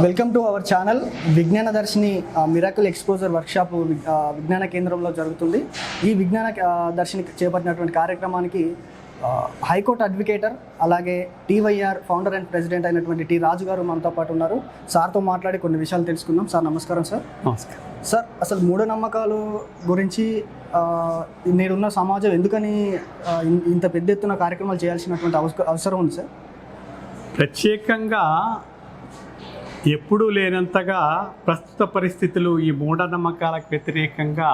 Welcome to our channel విజ్ఞాన దర్శిని miracle exposure workshop విజ్ఞాన కేంద్రంలో జరుగుతుంది. ఈ విజ్ఞాన దర్శిని చేపట్టినటువంటి కార్యక్రమానికి హైకోర్టు అడ్వకేటర్ అలాగే టీవైఆర్ ఫౌండర్ అండ్ ప్రెసిడెంట్ అయినటువంటి టి రాజు గారు మనతో పాటు ఉన్నారు. సార్తో మాట్లాడి కొన్ని విషయాలు తెలుసుకుందాం. సార్ నమస్కారం సార్. నమస్కారం. సార్ అసలు మూఢనమ్మకాలు గురించి ఆ, నేడున్న సమాజం ఎందుకని ఇంత పెద్ద ఎత్తున కార్యక్రమాలు చేయాల్సినటువంటి అవస- అవసరం ఉంది సార్? ప్రత్యేకంగా ఎప్పుడూ లేనంతగా ప్రస్తుత పరిస్థితులు ఈ మూఢనమ్మకాలకు వ్యతిరేకంగా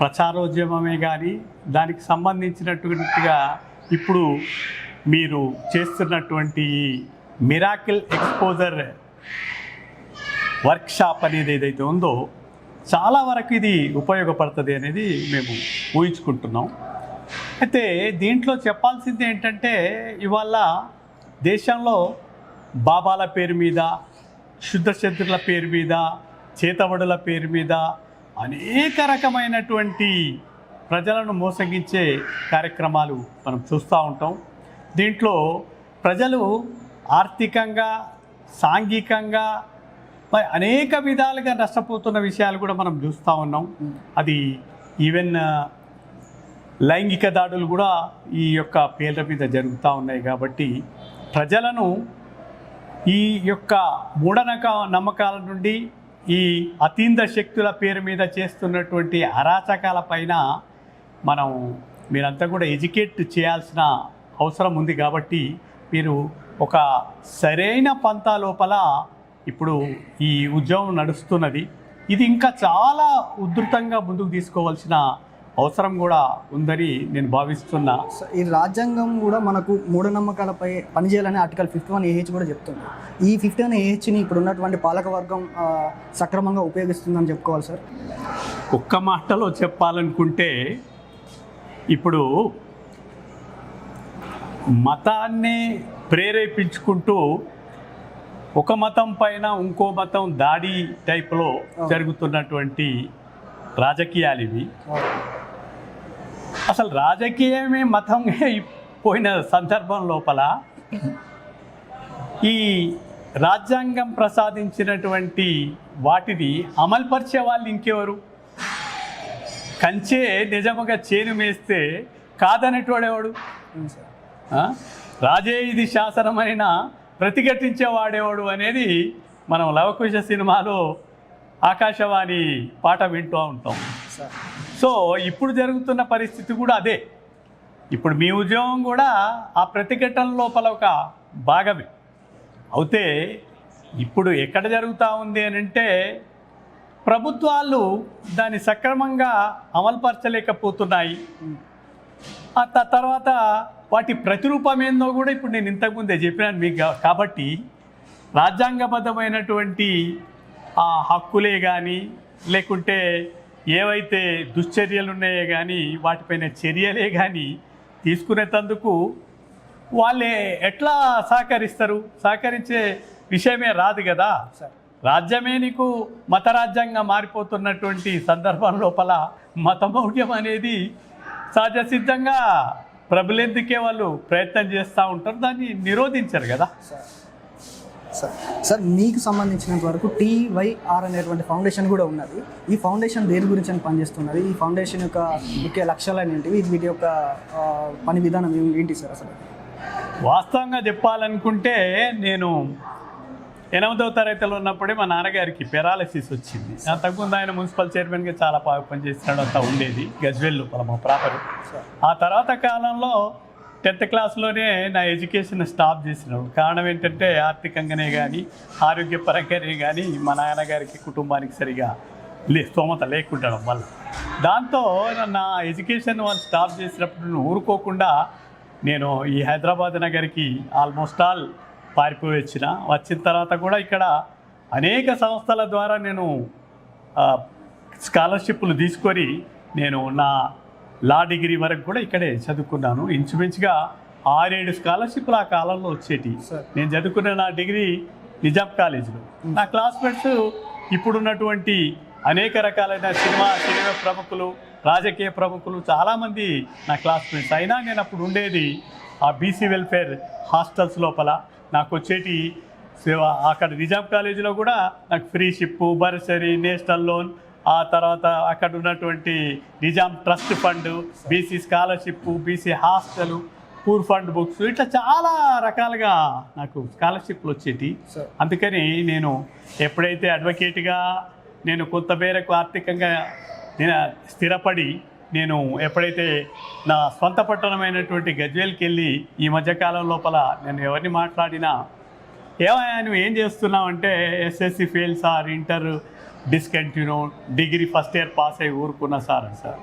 ప్రచారోద్యమమే కానీ దానికి సంబంధించినటువంటిగా ఇప్పుడు మీరు చేస్తున్నటువంటి ఈ మిరాకిల్ ఎక్స్పోజర్ వర్క్షాప్ అనేది ఏదైతే ఉందో చాలా వరకు ఇది ఉపయోగపడుతుంది అనేది మేము ఊహించుకుంటున్నాం. అయితే దీంట్లో చెప్పాల్సింది ఏంటంటే ఇవాళ దేశంలో బాబాల పేరు మీద శుద్ధ శత్రుల పేరు మీద చేతబడుల పేరు మీద అనేక రకమైనటువంటి ప్రజలను మోసగించే కార్యక్రమాలు మనం చూస్తూ ఉంటాం. దీంట్లో ప్రజలు ఆర్థికంగా సాంఘికంగా మరి అనేక విధాలుగా నష్టపోతున్న విషయాలు కూడా మనం చూస్తూ ఉన్నాం. అది ఈవెన్ లైంగిక దాడులు కూడా ఈ యొక్క పేర్ల మీద జరుగుతూ ఉన్నాయి కాబట్టి ప్రజలను ఈ యొక్క మూఢనక నమ్మకాల నుండి ఈ అతీంద శక్తుల పేరు మీద చేస్తున్నటువంటి అరాచకాల పైన మనం మీరంతా కూడా ఎడ్యుకేట్ చేయాల్సిన అవసరం ఉంది కాబట్టి మీరు ఒక సరైన పంతా లోపల ఇప్పుడు ఈ ఉద్యమం నడుస్తున్నది. ఇది ఇంకా చాలా ఉధృతంగా ముందుకు తీసుకోవాల్సిన అవసరం కూడా ఉందని నేను భావిస్తున్నా. ఈ రాజ్యాంగం కూడా మనకు మూఢనమ్మకాలపై పనిచేయాలని ఆర్టికల్ ఫిఫ్టీ వన్ ఏహెచ్ కూడా చెప్తుంది. ఈ ఫిఫ్టీ వన్ ఏహెచ్ని ఇప్పుడు ఉన్నటువంటి పాలక వర్గం ఆ, సక్రమంగా ఉపయోగిస్తుందని చెప్పుకోవాలి సార్. ఒక్క మాటలో చెప్పాలనుకుంటే ఇప్పుడు మతాన్ని ప్రేరేపించుకుంటూ ఒక మతం పైన ఇంకో మతం దాడి టైప్లో జరుగుతున్నటువంటి రాజకీయాలు ఇవి. అసలు రాజకీయమే మతంగా పోయిన సందర్భం లోపల ఈ రాజ్యాంగం ప్రసాదించినటువంటి వాటిని అమలుపరిచే వాళ్ళు ఇంకెవరు? కంచే నిజముగా చేను మేస్తే కాదనేటోడేవాడు సార్ రాజే ఇది శాసనమైన ప్రతిఘటించేవాడేవాడు అనేది మనం లవకుశ సినిమాలో ఆకాశవాణి పాట వింటూ ఉంటాం. సార్. సో ఇప్పుడు జరుగుతున్న పరిస్థితి కూడా అదే. ఇప్పుడు మీ ఉద్యోగం కూడా ఆ ప్రతిఘటన లోపల ఒక భాగమే. అయితే ఇప్పుడు ఎక్కడ జరుగుతూ ఉంది అని అంటే ప్రభుత్వాలు దాన్ని సక్రమంగా అమలుపరచలేకపోతున్నాయి. ఆ త- తర్వాత వాటి ప్రతిరూపం ఏందో కూడా ఇప్పుడు నేను ఇంతకుముందే చెప్పినాను మీకు కాబట్టి రాజ్యాంగబద్ధమైనటువంటి ఆ హక్కులే కానీ లేకుంటే ఏవైతే దుశ్చర్యలు ఉన్నాయో కానీ వాటిపైన చర్యలే కానీ తీసుకునేటందుకు వాళ్ళే ఎట్లా సహకరిస్తారు? సహకరించే విషయమే రాదు కదా? రాజ్యమే నీకు మత రాజ్యంగా మారిపోతున్నటువంటి సందర్భం లోపల మతమౌఢ్యం అనేది సహజ సిద్ధంగా ప్రబలేందుకే వాళ్ళు ప్రయత్నం చేస్తూ ఉంటారు. దాన్ని నిరోధించరు కదా? సార్ సార్ మీకు సంబంధించినంత వరకు టీవైఆర్ అనేటువంటి ఫౌండేషన్ కూడా ఉన్నది. ఈ ఫౌండేషన్ దేని గురించి అని పనిచేస్తున్నది? ఈ ఫౌండేషన్ యొక్క ముఖ్య లక్ష్యాలు ఏంటివి వీటి యొక్క పని విధానం ఏంటి సార్ అసలు? వాస్తవంగా చెప్పాలనుకుంటే నేను ఎనిమిదవ తరగతిలో ఉన్నప్పుడే మా నాన్నగారికి పెరాలసిస్ వచ్చింది. అంతకుముందు ఆయన మున్సిపల్ చైర్మన్గా చాలా బాగా పనిచేస్తున్నాడు అంతా ఉండేది. గజ్వెల్ లోపల మా ప్రాపర్. ఆ తర్వాత కాలంలో టెన్త్ క్లాస్లోనే నా ఎడ్యుకేషన్ స్టాప్ చేసినాడు కారణం ఏంటంటే ఆర్థికంగానే కానీ ఆరోగ్యపరంగానే కానీ మా నాన్నగారికి కుటుంబానికి సరిగా లే స్తోమత లేకుండా వల్ల. దాంతో నా ఎడ్యుకేషన్ వాళ్ళు స్టాప్ చేసినప్పుడు ఊరుకోకుండా నేను ఈ హైదరాబాద్ నగర్కి ఆల్మోస్ట్ ఆల్ పారిపోయి వచ్చిన వచ్చిన తర్వాత కూడా ఇక్కడ అనేక సంస్థల ద్వారా నేను స్కాలర్షిప్లు తీసుకొని నేను నా లా డిగ్రీ వరకు కూడా ఇక్కడే చదువుకున్నాను. ఇంచుమించుగా ఆరేడు స్కాలర్షిప్లు ఆ కాలంలో వచ్చేటి. నేను చదువుకున్న నా డిగ్రీ నిజాం కాలేజీలో. నా క్లాస్మేట్స్ ఇప్పుడున్నటువంటి అనేక రకాలైన సినిమా సినిమా ప్రముఖులు రాజకీయ ప్రముఖులు చాలామంది నా క్లాస్మేట్స్. అయినా నేను అప్పుడు ఉండేది ఆ బీసీ వెల్ఫేర్ హాస్టల్స్ లోపల. నాకు వచ్చేటి అక్కడ నిజాం కాలేజీలో కూడా నాకు freeship bursary national loan ఆ తర్వాత అక్కడ ఉన్నటువంటి Nizam trust fund BC scholarship BC hostel poor fund books ఇట్లా చాలా రకాలుగా నాకు స్కాలర్షిప్లు వచ్చేటి. సార్. అందుకని నేను ఎప్పుడైతే అడ్వకేట్గా నేను కొంత మేరకు ఆర్థికంగా నేను స్థిరపడి నేను ఎప్పుడైతే నా సొంత పట్టణమైనటువంటి గజ్వేల్కి వెళ్ళి ఈ మధ్యకాలం లోపల నేను ఎవరిని మాట్లాడినా ఏమయ్యా నువ్వు ఏం చేస్తున్నావు అంటే SSC fail sir inter discontinue degree first year pass అయ్యి ఊరుకున్నా సార్ అని సార్.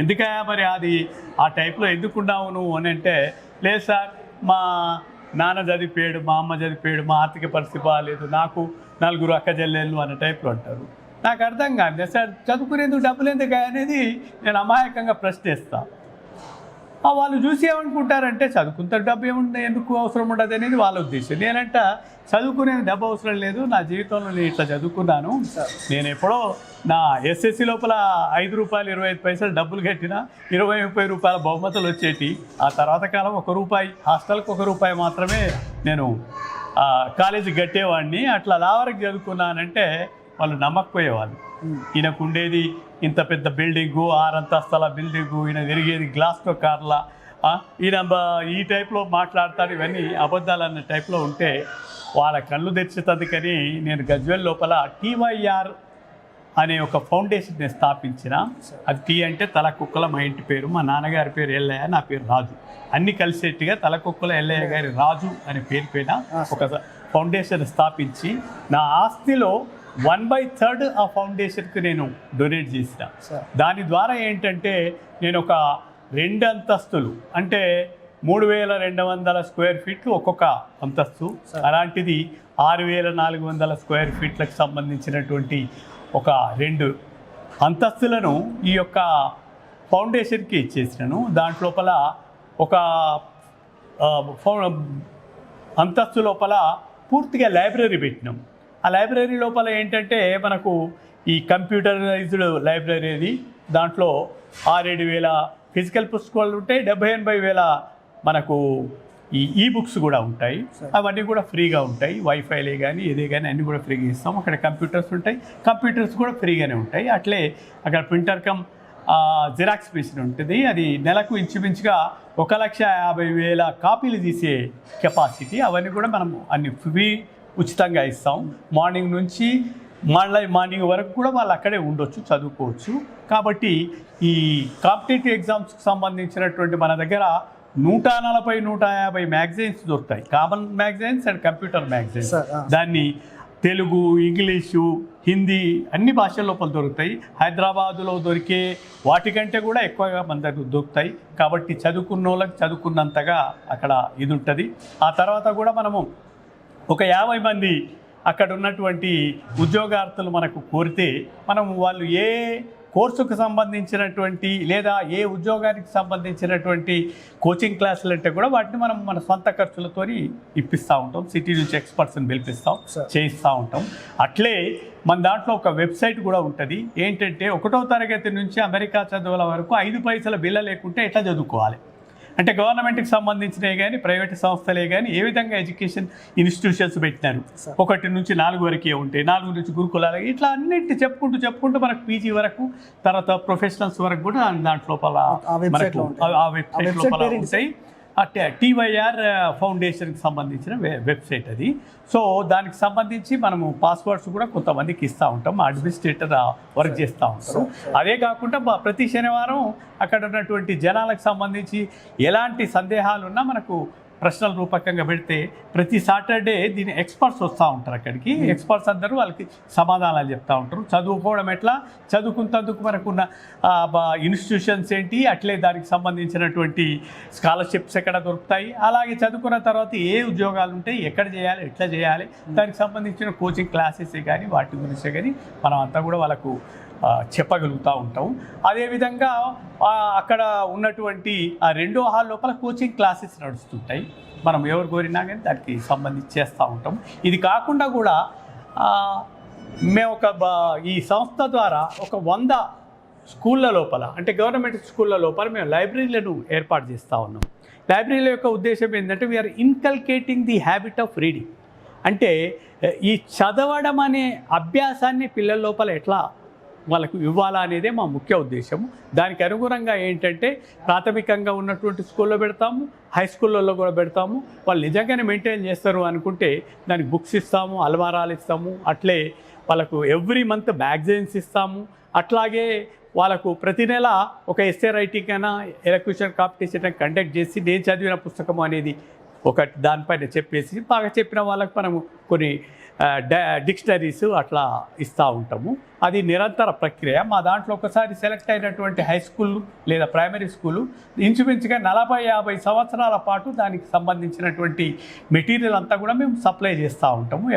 ఎందుకయ్యా మరి అది? ఆ టైప్లో ఎందుకున్నావు నువ్వు అని అంటే లేదు సార్ మా నాన్న చదివిపోయాడు మా అమ్మ చదివిపోయాడు మా ఆర్థిక పరిస్థితి బాగాలేదు నాకు నలుగురు అక్క చెల్లెళ్ళు అనే టైప్లో అంటారు. నాకు అర్థం కాదు. సార్ చదువుకునేందుకు డబ్బులు ఎందుకు అనేది నేను అమాయకంగా ప్రశ్నిస్తాను వాళ్ళు చూసి ఏమనుకుంటారంటే చదువుకుంటే డబ్బు ఏముంది ఎందుకు అవసరం ఉండదు అనేది వాళ్ళ ఉద్దేశం. నేనంట చదువుకునే డబ్బు అవసరం లేదు నా జీవితంలో నేను ఇట్లా చదువుకున్నాను. నేను ఎప్పుడో నా ఎస్ఎస్సి లోపల ఐదు రూపాయలు ఇరవై ఐదు పైసలు డబ్బులు కట్టిన ఇరవై ముప్పై రూపాయల బహుమతులు వచ్చేటి. ఆ తర్వాత కాలం ఒక రూపాయి హాస్టల్కి ఒక రూపాయి మాత్రమే నేను ఆ, కాలేజీకి కట్టేవాడిని. అట్లా లావరకు చదువుకున్నానంటే వాళ్ళు నమ్మకపోయేవాళ్ళు. ఈయనకు ఉండేది ఇంత పెద్ద బిల్డింగు ఆరంతస్తుల బిల్డింగు ఈయన తిరిగేది గ్లాస్తో కార్ల ఈయన ఈ టైప్లో మాట్లాడతాడు ఇవన్నీ అబద్ధాలు అన్న టైప్లో ఉంటే వాళ్ళ కళ్ళు తెచ్చేటందుకని నేను గజ్వెల్ లోపల టీవైఆర్ అనే ఒక ఫౌండేషన్ నేను స్థాపించిన. అది టీ అంటే తల కుక్కల మా ఇంటి పేరు. మా నాన్నగారి పేరు ఎల్లయ్య నా పేరు రాజు. అన్ని కలిసేట్టుగా తల కుక్కల ఎల్లయ్య గారి రాజు అనే పేరు పైన ఒక ఫౌండేషన్ స్థాపించి నా ఆస్తిలో వన్ బై థర్డ్ ఆ ఫౌండేషన్కి నేను డొనేట్ చేసిన. దాని ద్వారా ఏంటంటే నేను ఒక రెండు అంతస్తులు అంటే మూడు వేల రెండు వందల స్క్వేర్ ఫీట్లు ఒక్కొక్క అంతస్తు. అలాంటిది ఆరు వేల నాలుగు వందల స్క్వేర్ ఫీట్లకు సంబంధించినటువంటి ఒక రెండు అంతస్తులను ఈ యొక్క ఫౌండేషన్కి ఇచ్చేసినాను దాంట్లోపల ఒక అంతస్తు లోపల పూర్తిగా లైబ్రరీ పెట్టినాం. ఆ లైబ్రరీ లోపల ఏంటంటే మనకు ఈ కంప్యూటరైజ్డ్ లైబ్రరీ అది దాంట్లో ఆరేడు వేల ఫిజికల్ పుస్తకాలు ఉంటాయి డెబ్బై ఎనభై వేల మనకు ఈ ఈ బుక్స్ కూడా ఉంటాయి. అవన్నీ కూడా ఫ్రీగా ఉంటాయి. వైఫైలే కానీ ఏదే కానీ అన్నీ కూడా ఫ్రీగా ఇస్తాం. అక్కడ కంప్యూటర్స్ ఉంటాయి. కంప్యూటర్స్ కూడా ఫ్రీగానే ఉంటాయి. అట్లే అక్కడ ప్రింటర్ కమ్ జిరాక్స్ మిషన్ ఉంటుంది. అది నెలకు ఇంచుమించుగా ఒక లక్ష యాభై వేల కాపీలు తీసే కెపాసిటీ. అవన్నీ కూడా మనం అన్ని ఫ్రీ ఉచితంగా ఇస్తాం. మార్నింగ్ నుంచి మళ్ళీ మార్నింగ్ వరకు కూడా వాళ్ళు అక్కడే ఉండొచ్చు చదువుకోవచ్చు. కాబట్టి ఈ కాంపిటేటివ్ ఎగ్జామ్స్కి సంబంధించినటువంటి మన దగ్గర నూట నలభై నూట యాభై మ్యాగజైన్స్ దొరుకుతాయి. Common magazines and computer magazines. దాన్ని తెలుగు ఇంగ్లీషు హిందీ అన్ని భాషల లోపల దొరుకుతాయి. హైదరాబాదులో దొరికే వాటికంటే కూడా ఎక్కువగా మన దగ్గర దొరుకుతాయి. కాబట్టి చదువుకున్న వాళ్ళకి చదువుకున్నంతగా అక్కడ ఇది ఉంటుంది. ఆ తర్వాత కూడా మనము ఒక యాభై మంది అక్కడ ఉన్నటువంటి ఉద్యోగార్థులు మనకు కోరితే మనం వాళ్ళు ఏ కోర్సుకు సంబంధించినటువంటి లేదా ఏ ఉద్యోగానికి సంబంధించినటువంటి కోచింగ్ క్లాసులు అంటే కూడా వాటిని మనం మన సొంత ఖర్చులతో ఇప్పిస్తూ ఉంటాం. సిటీ నుంచి ఎక్స్పర్ట్స్ని పిలిపిస్తాం. చేయిస్తూ ఉంటాం. అట్లే మన దాంట్లో ఒక వెబ్సైట్ కూడా ఉంటుంది. ఏంటంటే ఒకటో తరగతి నుంచి అమెరికా చదువుల వరకు ఐదు పైసల బిల్ల లేకుంటే ఎట్లా చదువుకోవాలి? అంటే గవర్నమెంట్కి సంబంధించినవి కానీ ప్రైవేట్ సంస్థలే కానీ ఏ విధంగా ఎడ్యుకేషన్ ఇన్స్టిట్యూషన్స్ పెట్టినారు. ఒకటి నుంచి నాలుగు వరకే ఉంటాయి నాలుగు నుంచి గురుకులాలు ఇట్లా అన్నిటి చెప్పుకుంటూ చెప్పుకుంటూ మనకు పీజీ వరకు తర్వాత ప్రొఫెషనల్స్ వరకు కూడా దాంట్లో ఆ వెబ్సైట్ లోపల ఉంటాయి. అంటే టీవైఆర్ ఫౌండేషన్కి సంబంధించిన వె- వెబ్సైట్ అది. సో దానికి సంబంధించి మనము పాస్వర్డ్స్ కూడా కొంతమందికి ఇస్తూ ఉంటాం అడ్మినిస్ట్రేటర్ వర్క్ చేస్తూ ఉంటారు. అదే కాకుండా ప్రతి శనివారం అక్కడ ఉన్నటువంటి జనాలకు సంబంధించి ఎలాంటి సందేహాలు ఉన్నా మనకు ప్రశ్నల రూపకంగా పెడితే ప్రతి సాటర్డే దీని ఎక్స్పర్ట్స్ వస్తూ ఉంటారు అక్కడికి. ఎక్స్పర్ట్స్ అందరూ వాళ్ళకి సమాధానాలు చెప్తూ ఉంటారు. చదువుకోవడం ఎట్లా? చదువుకున్నందుకు మనకున్న ఇన్స్టిట్యూషన్స్ ఏంటి? అట్లే దానికి సంబంధించినటువంటి స్కాలర్షిప్స్ ఎక్కడ దొరుకుతాయి? అలాగే చదువుకున్న తర్వాత ఏ ఉద్యోగాలు ఉంటాయి ఎక్కడ చేయాలి ఎట్లా చేయాలి? దానికి సంబంధించిన కోచింగ్ క్లాసెస్ కానీ వాటి గురించే కానీ మనం అంతా కూడా వాళ్ళకు చెప్పగలుగుతూ ఉంటాం. అదేవిధంగా అక్కడ ఉన్నటువంటి ఆ రెండో హాల్ లోపల కోచింగ్ క్లాసెస్ నడుస్తుంటాయి. మనం ఎవరు కోరినా కానీ దానికి సంబంధించి చేస్తూ ఉంటాం. ఇది కాకుండా కూడా మేము ఒక ఈ సంస్థ ద్వారా ఒక వంద స్కూళ్ళ లోపల అంటే గవర్నమెంట్ స్కూళ్ళ లోపల మేము లైబ్రరీలను ఏర్పాటు చేస్తూ ఉన్నాం. లైబ్రరీల యొక్క ఉద్దేశం ఏంటంటే we are inculcating the habit of reading అంటే ఈ చదవడం అనే అభ్యాసాన్ని పిల్లల లోపల ఎట్లా వాళ్ళకు ఇవ్వాలా అనేదే మా ముఖ్య ఉద్దేశము. దానికి అనుగుణంగా ఏంటంటే ప్రాథమికంగా ఉన్నటువంటి స్కూల్లో పెడతాము హై స్కూళ్ళల్లో కూడా పెడతాము. వాళ్ళు నిజంగానే మెయింటైన్ చేస్తారు అనుకుంటే దానికి బుక్స్ ఇస్తాము అల్మారాలు ఇస్తాము అట్లే వాళ్ళకు ఎవ్రీ మంత్ మ్యాగజైన్స్ ఇస్తాము. అట్లాగే వాళ్ళకు ప్రతి నెల ఒక ఎస్ఏ రైటింగ్ అయినా ఎలక్యూషన్ కాంపిటీషన్ కండక్ట్ చేసి నేను చదివిన పుస్తకం అనేది ఒక దానిపైన చెప్పేసి బాగా చెప్పిన వాళ్ళకి మనము కొన్ని డిక్షనరీస్ అట్లా ఇస్తూ ఉంటాము. అది నిరంతర ప్రక్రియ. మా దాంట్లో ఒకసారి సెలెక్ట్ అయినటువంటి హై స్కూల్ లేదా ప్రైమరీ స్కూలు ఇంచుమించుగా నలభై యాభై సంవత్సరాల పాటు దానికి సంబంధించినటువంటి మెటీరియల్ అంతా కూడా మేము సప్లై చేస్తూ ఉంటాము.